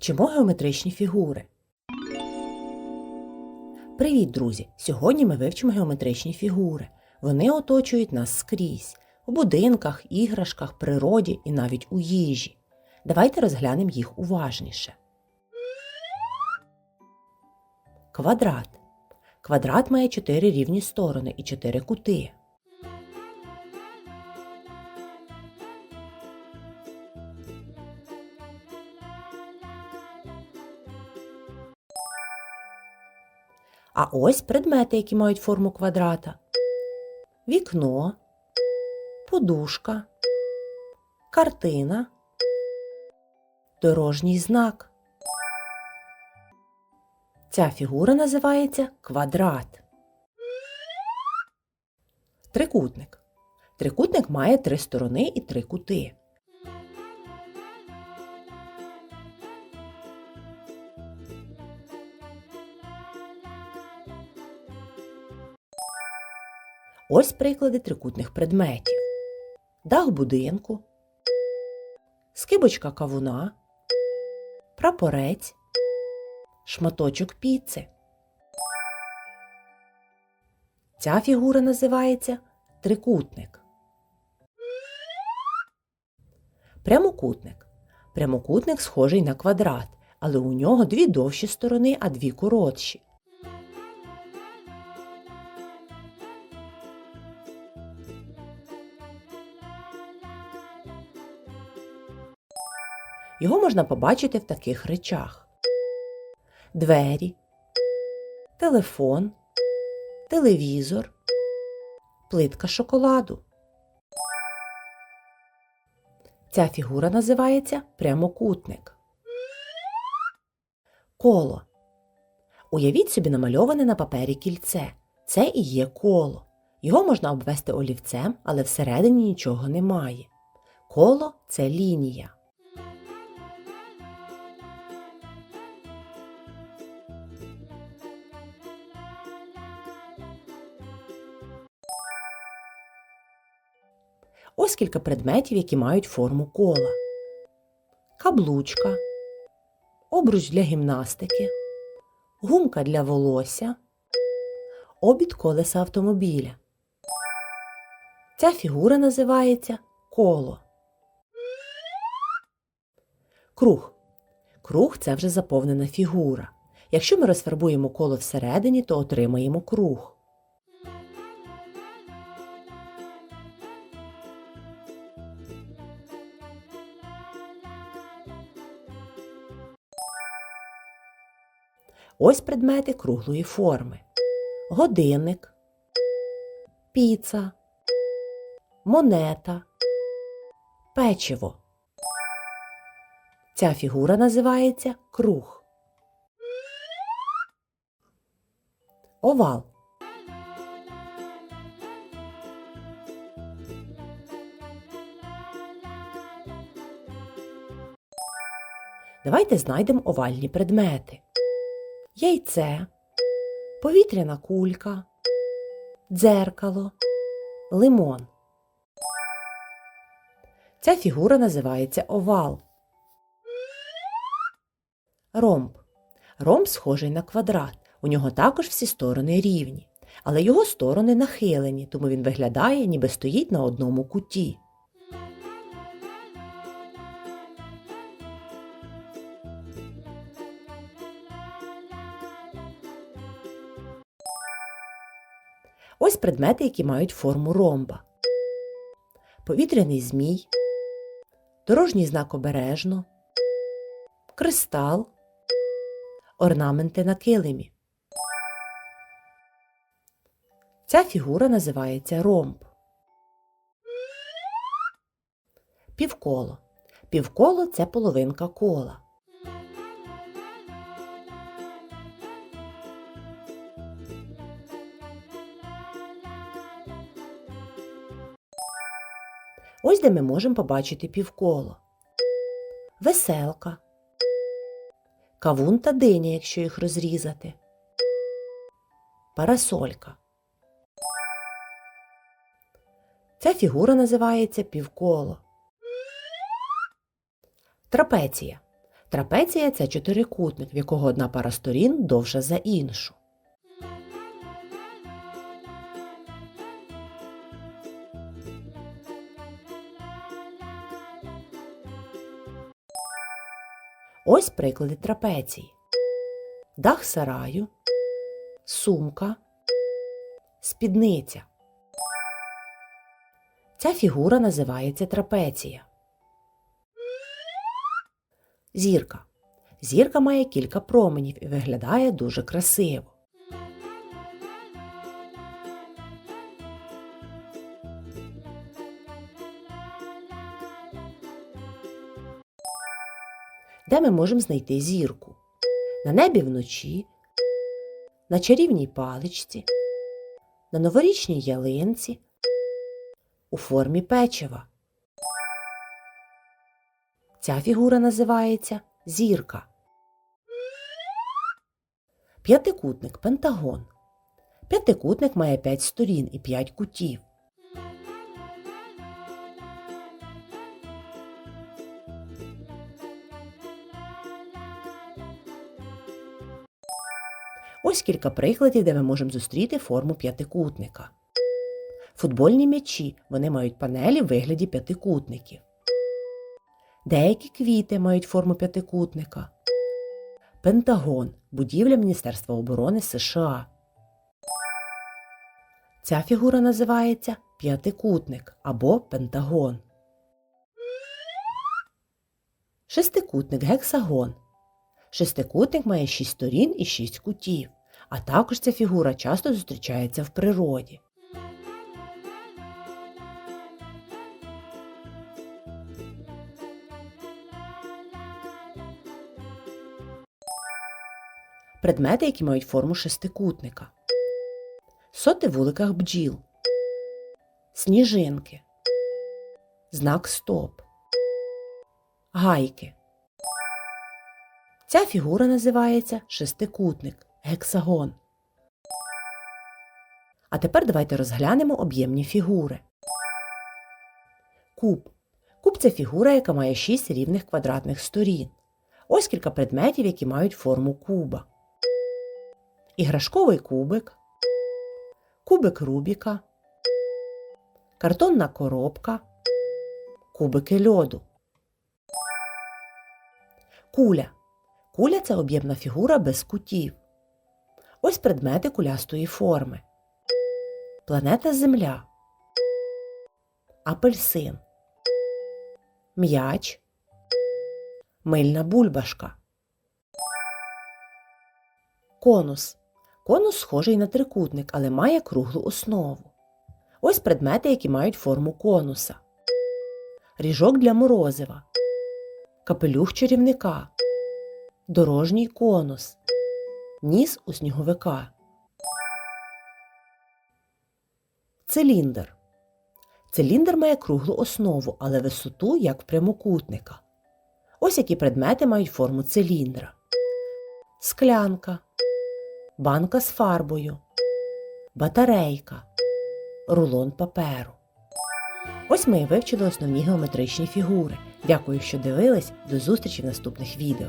Вчимо геометричні фігури. Привіт, друзі! Сьогодні ми вивчимо геометричні фігури. Вони оточують нас скрізь у будинках, іграшках, природі і навіть у їжі. Давайте розглянемо їх уважніше. Квадрат. Квадрат має чотири рівні сторони і чотири кути. А ось предмети, які мають форму квадрата. Вікно, подушка, картина, дорожній знак. Ця фігура називається квадрат. Трикутник. Трикутник має три сторони і три кути. Ось приклади трикутних предметів: дах будинку, скибочка кавуна, прапорець, шматочок піци. Ця фігура називається трикутник. Прямокутник. Прямокутник схожий на квадрат, але у нього дві довші сторони, а дві коротші. Його можна побачити в таких речах: двері, телефон, телевізор, плитка шоколаду. Ця фігура називається прямокутник. Коло. Уявіть собі намальоване на папері кільце. Це і є коло. Його можна обвести олівцем, але всередині нічого немає. Коло це лінія. Ось кілька предметів, які мають форму кола. Каблучка, обруч для гімнастики, гумка для волосся, обід колеса автомобіля. Ця фігура називається коло. Круг. Круг це вже заповнена фігура. Якщо ми розфарбуємо коло всередині, то отримаємо круг. Ось предмети круглої форми: годинник, піца, монета, печиво. Ця фігура називається круг. Овал. Давайте знайдемо овальні предмети яйце, повітряна кулька, дзеркало, лимон. Ця фігура називається овал. Ромб. Ромб схожий на квадрат. У нього також всі сторони рівні, але його сторони нахилені, тому він виглядає, ніби стоїть на одному куті. Предмети, які мають форму ромба. Повітряний змій, дорожній знак обережно, кристал, орнаменти на килимі. Ця фігура називається ромб. Півколо. Півколо це половинка кола. Ось де ми можемо побачити півколо. Веселка. Кавун та диня, якщо їх розрізати. Парасолька. Ця фігура називається півколо. Трапеція. Трапеція це чотирикутник, в якого одна пара сторін довша за іншу. Ось приклади трапецій. Дах сараю, сумка, спідниця. Ця фігура називається трапеція. Зірка. Зірка має кілька променів і виглядає дуже красиво. Де ми можемо знайти зірку? На небі вночі, на чарівній паличці, на новорічній ялинці, у формі печива. Ця фігура називається зірка. П'ятикутник пентагон. П'ятикутник має 5 сторін і 5 кутів. Кілька прикладів, де ми можемо зустріти форму п'ятикутника. Футбольні м'ячі вони мають панелі в вигляді п'ятикутників. Деякі квіти мають форму п'ятикутника. Пентагон будівля Міністерства оборони США. Ця фігура називається п'ятикутник або пентагон. Шестикутник гексагон. Шестикутник має 6 сторін і 6 кутів, а також ця фігура часто зустрічається в природі. Предмети, які мають форму шестикутника. Соти вуликах бджіл. Сніжинки. Знак стоп. Гайки. Ця фігура називається шестикутник, гексагон. А тепер давайте розглянемо об'ємні фігури. Куб. Куб це фігура, яка має 6 рівних квадратних сторін. Ось кілька предметів, які мають форму куба. Іграшковий кубик, кубик Рубіка, картонна коробка, кубики льоду. Куля. Куля це об'ємна фігура без кутів. Ось предмети кулястої форми. Планета Земля. Апельсин. М'яч. Мильна бульбашка. Конус. Конус схожий на трикутник, але має круглу основу. Ось предмети, які мають форму конуса. Ріжок для морозива. Капелюх чарівника. Дорожній конус. Ніс у сніговика. Циліндр. Циліндр має круглу основу, але висоту як прямокутника. Ось які предмети мають форму циліндра. Склянка. Банка з фарбою. Батарейка. Рулон паперу. Ось ми і вивчили основні геометричні фігури. Дякую, що дивились. До зустрічі в наступних відео.